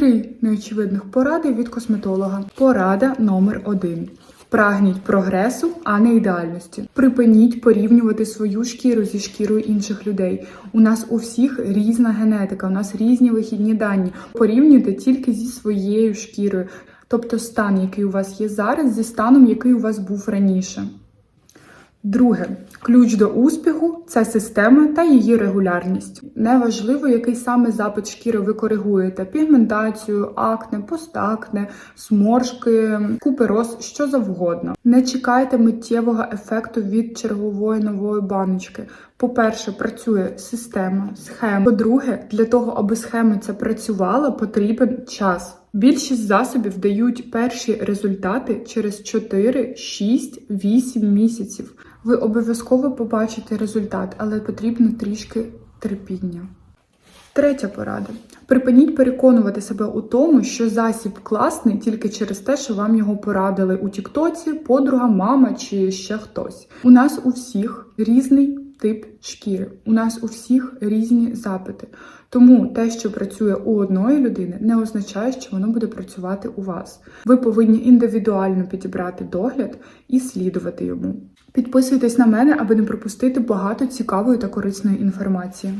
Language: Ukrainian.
Три неочевидних поради від косметолога. Порада номер один. Прагніть прогресу, а не ідеальності. Припиніть порівнювати свою шкіру зі шкірою інших людей. У нас у всіх різна генетика, у нас різні вихідні дані. Порівнюйте тільки зі своєю шкірою, тобто стан, який у вас є зараз, зі станом, який у вас був раніше. Друге, ключ до успіху це система та її регулярність. Неважливо, який саме запит шкіри ви коригуєте: пігментацію, акне, постакне, сморшки, купероз, що завгодно. Не чекайте миттєвого ефекту від чергової нової баночки. По-перше, працює система, схема. По-друге, для того, аби схема ця працювала, потрібен час. Більшість засобів дають перші результати через 4, 6, 8 місяців. Ви обов'язково побачите результат, але потрібно трішки терпіння. Третя порада. Припиніть переконувати себе у тому, що засіб класний тільки через те, що вам його порадили у Тіктоці, подруга, мама чи ще хтось. У нас у всіх різний тип шкіри, у нас у всіх різні запити. Тому те, що працює у одної людини, не означає, що воно буде працювати у вас. Ви повинні індивідуально підібрати догляд і слідувати йому. Підписуйтесь на мене, аби не пропустити багато цікавої та корисної інформації.